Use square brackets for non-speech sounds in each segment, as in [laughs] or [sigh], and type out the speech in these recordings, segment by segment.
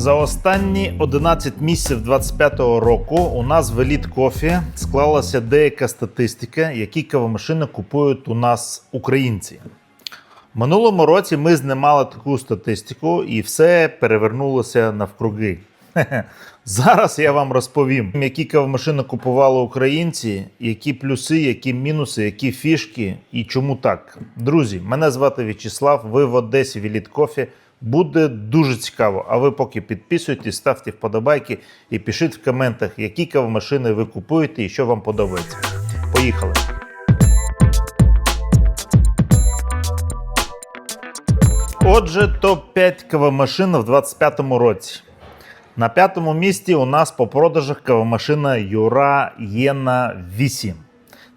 За останні 11 місяців 25-го року у нас в Elite Coffee склалася деяка статистика, які кавомашини купують у нас українці. Минулому році ми знімали таку статистику, і все перевернулося навкруги. [laughs] Зараз я вам розповім, які кавомашини купували українці, які плюси, які мінуси, які фішки і чому так. Друзі, мене звати В'ячеслав, ви в Одесі в Elite Coffee. Буде дуже цікаво. А ви поки підписуйтесь, ставте вподобайки і пишіть в коментах, які кавомашини ви купуєте і що вам подобається. Поїхали! Отже, топ-5 кавомашин в 25-му році. На п'ятому місці у нас по продажах кавомашина Юра Єна 8.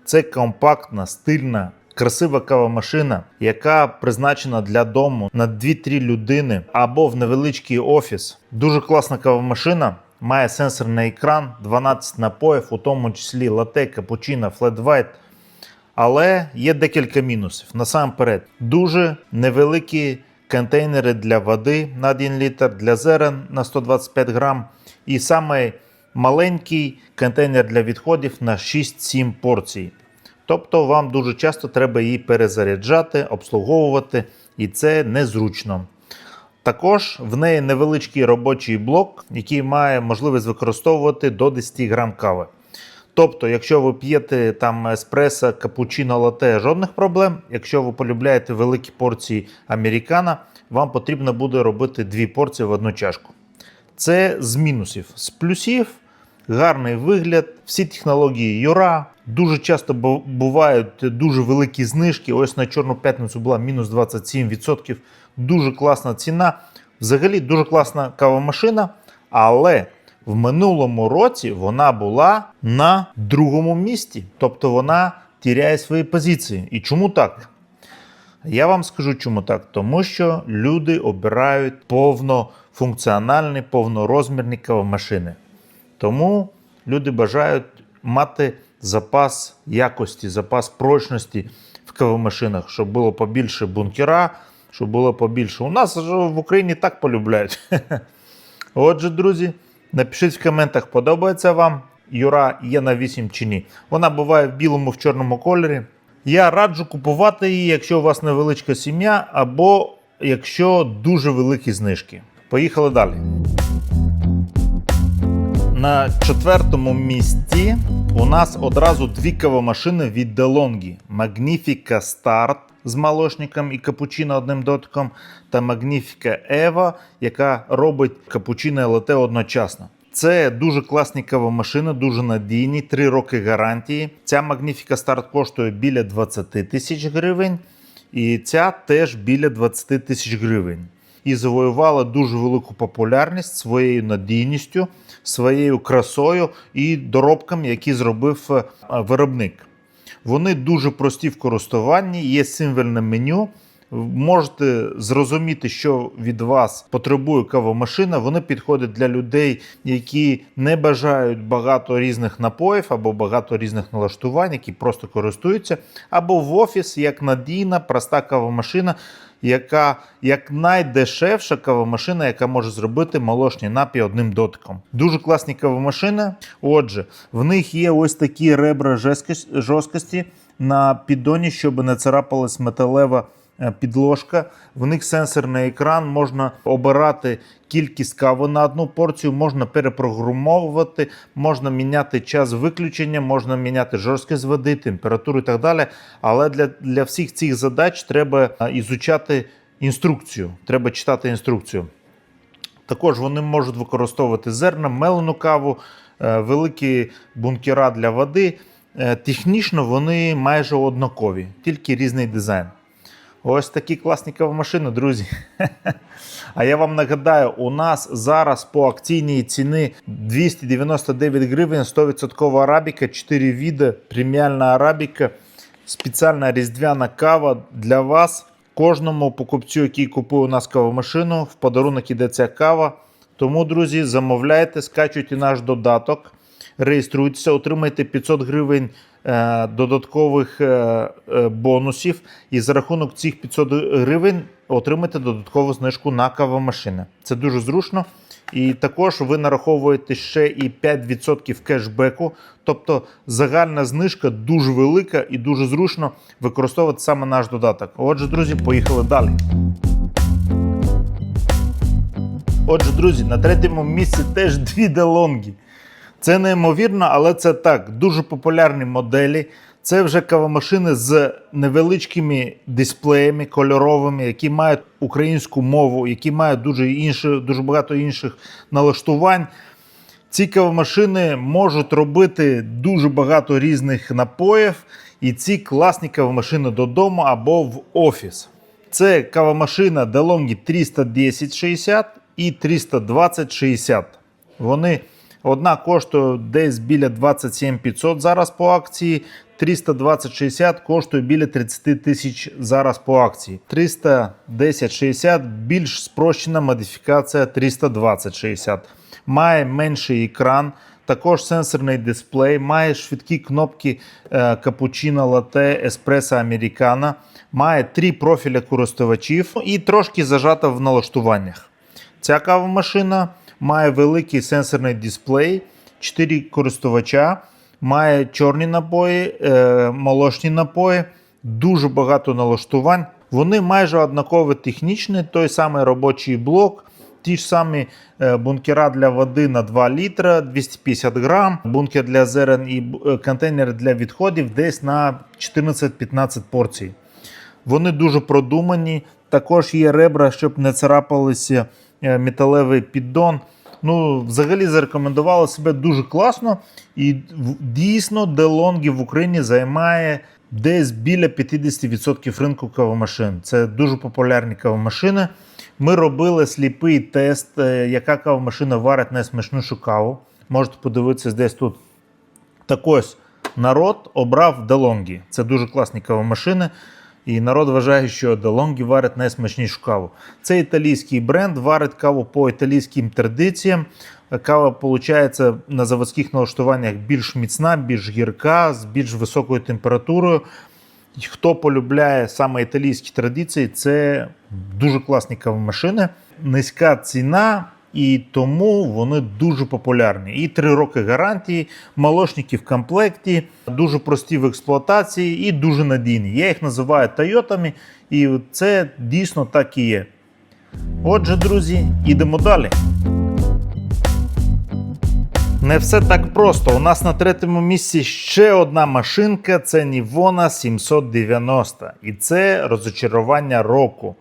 Це компактна, стильна, красива кавомашина, яка призначена для дому на 2-3 людини або в невеличкий офіс. Дуже класна кавомашина. Має сенсорний екран, 12 напоїв, у тому числі лате, капучино, флет вайт. Але є декілька мінусів. Насамперед, дуже невеликі контейнери для води на 1 літр, для зерен на 125 грам. І саме маленький контейнер для відходів на 6-7 порцій. Тобто вам дуже часто треба її перезаряджати, обслуговувати, і це незручно. Також в неї невеличкий робочий блок, який має можливість використовувати до 10 грам кави. Тобто, якщо ви п'єте там еспресо, капучино, лате, жодних проблем. Якщо ви полюбляєте великі порції американо, вам потрібно буде робити дві порції в одну чашку. Це з мінусів. З плюсів гарний вигляд, всі технології Юра. Дуже часто бувають дуже великі знижки. Ось на Чорну п'ятницю була мінус 27%. Дуже класна ціна. Взагалі дуже класна кавомашина, але в минулому році вона була на другому місці. Тобто вона тіряє свої позиції. І чому так? Я вам скажу, чому так. Тому що люди обирають повнофункціональні, повнорозмірні кавомашини. Тому люди бажають мати запас якості, запас прочності в кавомашинах, щоб було побільше бункера, щоб було побільше. У нас в Україні так полюбляють. [laughs] Отже, друзі, напишіть в коментах, подобається вам Юра є на 8 чи ні. Вона буває в білому в чорному кольорі. Я раджу купувати її, якщо у вас невеличка сім'я, або якщо дуже великі знижки. Поїхали далі. На четвертому місці у нас одразу дві кавомашини від DeLonghi. Magnifica Start з молочником і капучино одним дотиком, та Magnifica Eva, яка робить капучино і лате одночасно. Це дуже класні кавомашини, дуже надійні, 3 роки гарантії. Ця Magnifica Start коштує біля 20 тисяч гривень, і ця теж біля 20 тисяч гривень і завоювала дуже велику популярність своєю надійністю, своєю красою і доробками, які зробив е, виробник. Вони дуже прості в користуванні, є символьне меню. Можете зрозуміти, що від вас потребує кавомашина. Вони підходять для людей, які не бажають багато різних напоїв або багато різних налаштувань, які просто користуються, або в офіс як надійна, проста кавомашина, яка як найдешевша кавомашина, яка може зробити молочні напій одним дотиком. Дуже класні кавомашини. Отже, в них є ось такі ребра жорсткості- на піддоні, щоб не царапалась металева підложка. В них сенсорний екран, можна обирати кількість кави на одну порцію, можна перепрограмовувати, можна міняти час виключення, можна міняти жорсткість води, температуру і так далі. Але для, для всіх цих задач треба е, ізучати інструкцію. Треба читати інструкцію. Також вони можуть використовувати зерна, мелену каву, е, великі бункера для води. Е, Технічно вони майже однакові, тільки різний дизайн. Ось такі класні кавомашини, друзі. [laughs] А я вам нагадаю, у нас зараз по акційній ціні 299 гривень 100% арабіка, 4 віди, преміальна арабіка, спеціальна різдвяна кава для вас. Кожному покупцю, який купує у нас кавомашину, в подарунок іде ця кава. Тому, друзі, замовляйте, скачуйте наш додаток, реєструйтеся, отримайте 500 гривень е, додаткових е, е, бонусів. І за рахунок цих 500 гривень отримайте додаткову знижку на кавомашини. Це дуже зручно І також ви нараховуєте ще і 5% кешбеку. Тобто загальна знижка дуже велика і дуже зручно використовувати саме наш додаток. Отже, друзі, поїхали далі. Отже, друзі, на третьому місці теж [laughs] дві делонги. Це неймовірно, але це так. Дуже популярні моделі. Це вже кавомашини з невеличкими дисплеями кольоровими, які мають українську мову, які мають дуже, інші, дуже багато інших налаштувань. Ці кавомашини можуть робити дуже багато різних напоїв, і ці класні кавомашини додому або в офіс. Це кавомашина DeLonghi 31060 і 32060. Вони одна коштує десь біля 27 500 зараз по акції. 32060 коштує біля 30 тисяч зараз по акції. 31060 більш спрощена модифікація 32060. Має менший екран, також сенсорний дисплей, має швидкі кнопки е, капучино, латте, еспресо, американо, має три профіля користувачів і трошки зажата в налаштуваннях. Ця кавомашина має великий сенсорний дисплей, 4 користувача, має чорні напої, е, молочні напої, дуже багато налаштувань. Вони майже однакові технічні, той самий робочий блок, ті ж самі е, бункера для води на 2 літра, 250 грам, бункер для зерен і е, контейнер для відходів десь на 14-15 порцій. Вони дуже продумані. Також є ребра, щоб не царапалися металевий піддон. Ну, взагалі зарекомендували себе дуже класно. І дійсно DeLonghi в Україні займає десь біля 50% ринку кавомашин. Це дуже популярні кавомашини. Ми робили сліпий тест, е, яка кавомашина варить найсмачнішу каву. Можете подивитися десь тут. Так ось народ обрав DeLonghi. Це дуже класні кавомашини. І народ вважає, що DeLonghi варить найсмачнішу каву. Це італійський бренд, варить каву по італійським традиціям. Кава, виходить, на заводських налаштуваннях більш міцна, більш гірка, з більш високою температурою. Хто полюбляє саме італійські традиції, це дуже класні кавомашини. Низька ціна, і тому вони дуже популярні. І 3 роки гарантії, молочники в комплекті, дуже прості в експлуатації і дуже надійні. Я їх називаю Тойотами, і це дійсно так і є. Отже, друзі, ідемо далі. Не все так просто. У нас на третьому місці ще одна машинка це Nivona 790. І це розочарування року.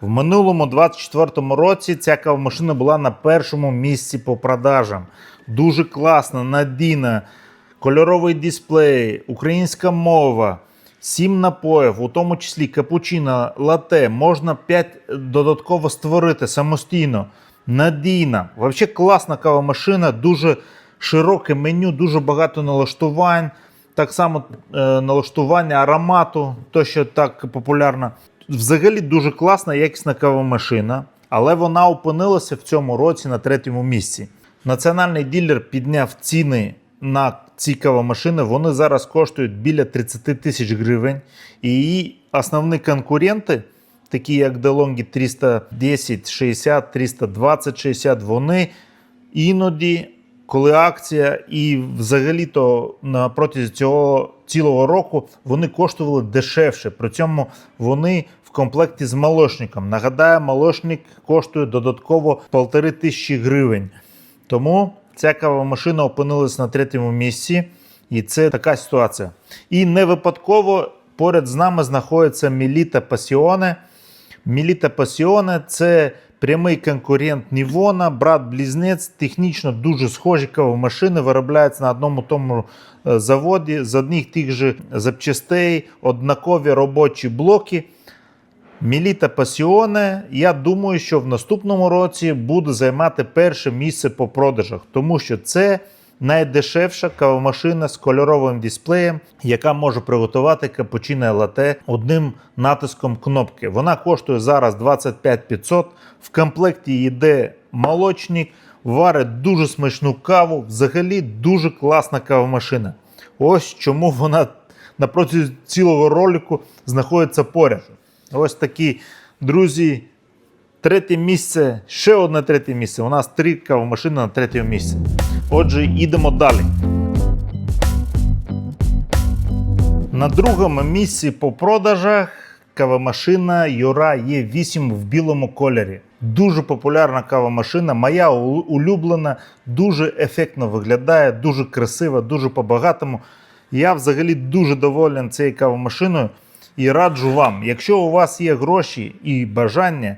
В минулому 24-му році ця кавомашина була на першому місці по продажам. Дуже класна, надійна, кольоровий дисплей, українська мова, 7 напоїв, у тому числі капучино, лате. Можна 5 додатково створити самостійно. Надійна. Взагалі класна кавомашина, дуже широке меню, дуже багато налаштувань. Так само е, налаштування аромату, то що так популярно. Взагалі дуже класна, якісна кавомашина, але вона опинилася в цьому році на третьому місці. Національний ділер підняв ціни на ці кавомашини. Вони зараз коштують біля 30 тисяч гривень. І її основні конкуренти, такі як DeLonghi 310, 60, 320, 60, вони іноді, коли акція, і взагалі-то на протязі цього цілого року вони коштували дешевше. При цьому вони в комплекті з молочником. Нагадаю, молочник коштує додатково 1,5 тисячі гривень. Тому ця кавомашина опинилась на третьому місці, і це така ситуація. І не випадково поряд з нами знаходиться Міліта Пасіоне. Міліта Пасіоне це прямий конкурент Нівона, брат-близнець, технічно дуже схожі кавомашини, виробляються на одному тому е, заводі з одних тих же запчастей, однакові робочі блоки. Міліта Пасіоне, я думаю, що в наступному році буде займати перше місце по продажах, тому що це найдешевша кавомашина з кольоровим дисплеєм, яка може приготувати капучино лате одним натиском кнопки. Вона коштує зараз 25 500. В комплекті йде молочник, варить дуже смачну каву. Взагалі дуже класна кавомашина. Ось чому вона напроти цілого ролику знаходиться поряд. Ось такі, друзі, Третє місце, ще одне третє місце. У нас три кавомашини на третьому місці. Отже, йдемо далі. На другому місці по продажах кавомашина Юра Є8 в білому кольорі. Дуже популярна кавомашина, моя улюблена, дуже ефектно виглядає, дуже красива, дуже по-багатому. Я взагалі дуже доволен цією кавомашиною і раджу вам, якщо у вас є гроші і бажання,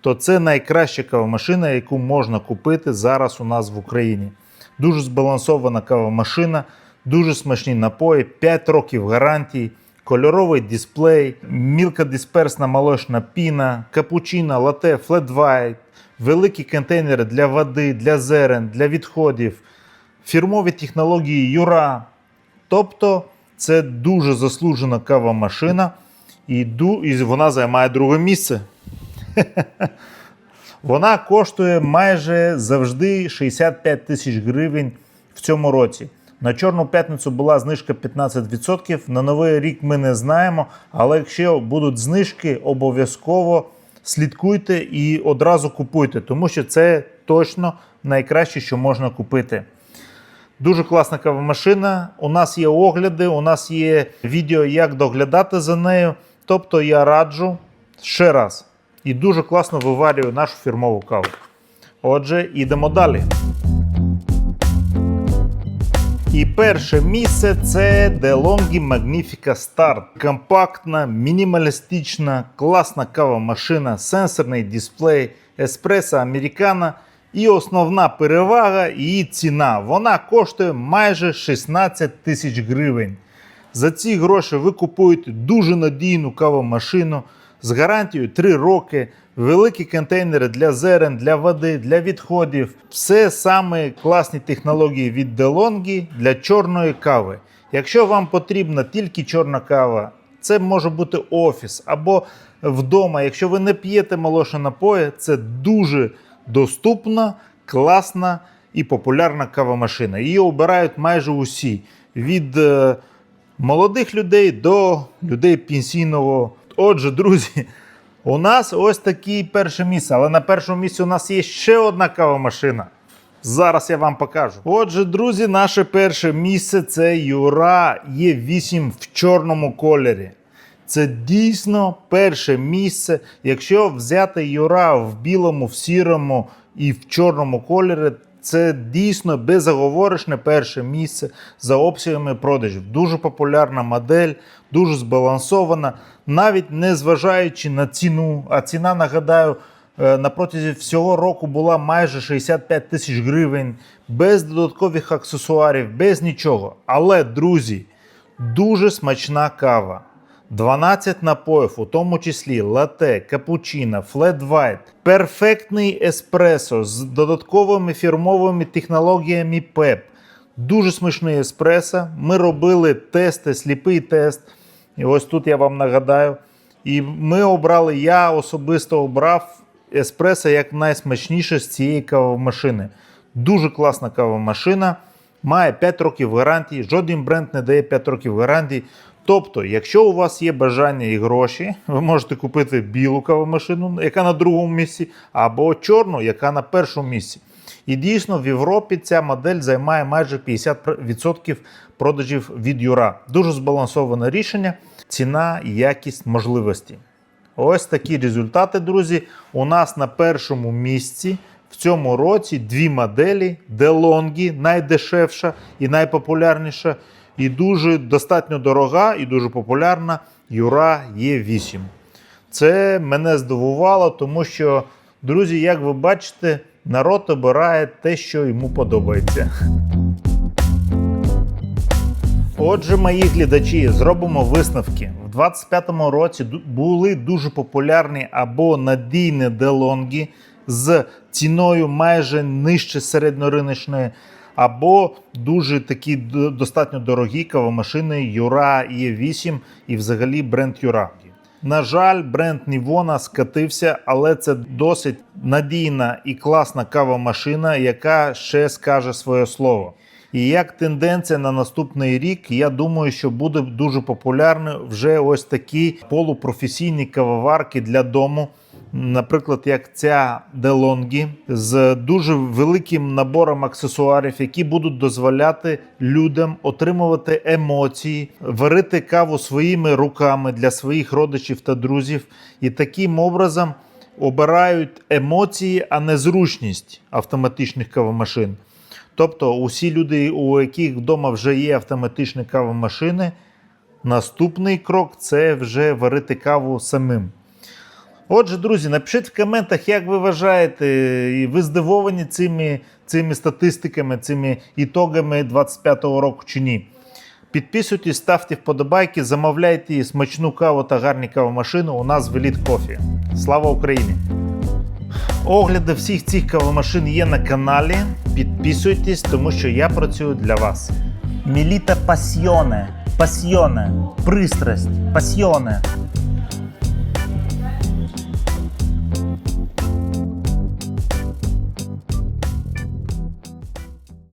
то це найкраща кавомашина, яку можна купити зараз у нас в Україні. Дуже збалансована кавомашина, дуже смачні напої, 5 років гарантії, кольоровий дисплей, мілкодисперсна молочна піна, капучино, лате, флет-вайт, великі контейнери для води, для зерен, для відходів, фірмові технології Юра. Тобто це дуже заслужена кавомашина, і, ду- і вона займає друге місце. [laughs] Вона коштує майже завжди 65 тисяч гривень в цьому році. На Чорну п'ятницю була знижка 15%. На новий рік ми не знаємо, але якщо будуть знижки, обов'язково слідкуйте і одразу купуйте, тому що це точно найкраще, що можна купити. Дуже класна кавомашина. У нас є огляди, у нас є відео, як доглядати за нею. Тобто я раджу ще раз. І дуже класно виварюю нашу фірмову каву. Отже, ідемо далі. І перше місце це DeLonghi Magnifica Start. Компактна, мінімалістична, класна кава-машина, сенсорний дисплей, еспресо американо. І основна перевага її ціна. Вона коштує майже 16 тисяч гривень. За ці гроші ви купуєте дуже надійну кавомашину з гарантією 3 роки, великі контейнери для зерен, для води, для відходів. Все саме класні технології від DeLonghi для чорної кави. Якщо вам потрібна тільки чорна кава, це може бути офіс або вдома. Якщо ви не п'єте молочні напої, це дуже доступна, класна і популярна кавомашина. Її обирають майже усі від е, молодих людей до людей пенсійного. Отже, друзі, у нас ось таке перше місце, але на першому місці у нас є ще одна кавомашина. Зараз я вам покажу. Отже, друзі, наше перше місце це Юра Є8 в чорному кольорі. Це дійсно перше місце. Якщо взяти Юра в білому, в сірому і в чорному кольорі, це дійсно безоговорочне перше місце за обсягами продажів. Дуже популярна модель, дуже збалансована, навіть не зважаючи на ціну. А ціна, нагадаю, е, на протязі всього року була майже 65 тисяч гривень, без додаткових аксесуарів, без нічого. Але, друзі, дуже смачна кава. 12 напоїв, у тому числі лате, капучино, флет вайт, перфектний еспресо з додатковими фірмовими технологіями PEP. Дуже смачний еспресо. Ми робили тести, сліпий тест. І ось тут я вам нагадаю. І ми обрали, я особисто обрав еспресо як найсмачніше з цієї кавомашини. Дуже класна кавомашина. Має 5 років гарантії. Жоден бренд не дає 5 років гарантії. Тобто, якщо у вас є бажання і гроші, ви можете купити білу кавомашину, яка на другому місці, або чорну, яка на першому місці. І дійсно в Європі ця модель займає майже 50% продажів від Юра. Дуже збалансоване рішення, ціна, якість, можливості. Ось такі результати, друзі. У нас на першому місці в цьому році дві моделі DeLonghi, найдешевша і найпопулярніша, і дуже достатньо дорога і дуже популярна Юра Є8. Це мене здивувало, тому що, друзі, як ви бачите, народ обирає те, що йому подобається. Отже, мої глядачі, зробимо висновки. В 25-му році були дуже популярні або надійні DeLonghi з ціною майже нижче середньориночної, або дуже такі достатньо дорогі кавомашини Юра Є8 і взагалі бренд Юра. На жаль, бренд Нівона скатився, але це досить надійна і класна кавомашина, яка ще скаже своє слово. І як тенденція на наступний рік, я думаю, що буде дуже популярно вже ось такі полупрофесійні кавоварки для дому. Наприклад, як ця DeLonghi, з дуже великим набором аксесуарів, які будуть дозволяти людям отримувати емоції, варити каву своїми руками для своїх родичів та друзів, і таким образом обирають емоції, а не зручність автоматичних кавомашин. Тобто, усі люди, у яких вдома вже є автоматичні кавомашини, наступний крок це вже варити каву самим. Отже, друзі, напишіть в коментах, як ви вважаєте, і ви здивовані цими, цими статистиками, цими ітогами 25-го року чи ні. Підписуйтесь, ставте вподобайки, замовляйте смачну каву та гарні кавомашини у нас в Elite Coffee. Слава Україні! Огляди всіх цих кавомашин є на каналі. Підписуйтесь, тому що я працюю для вас. Міліта пасьйоне, пасьйоне, пристрасть, пасьйоне.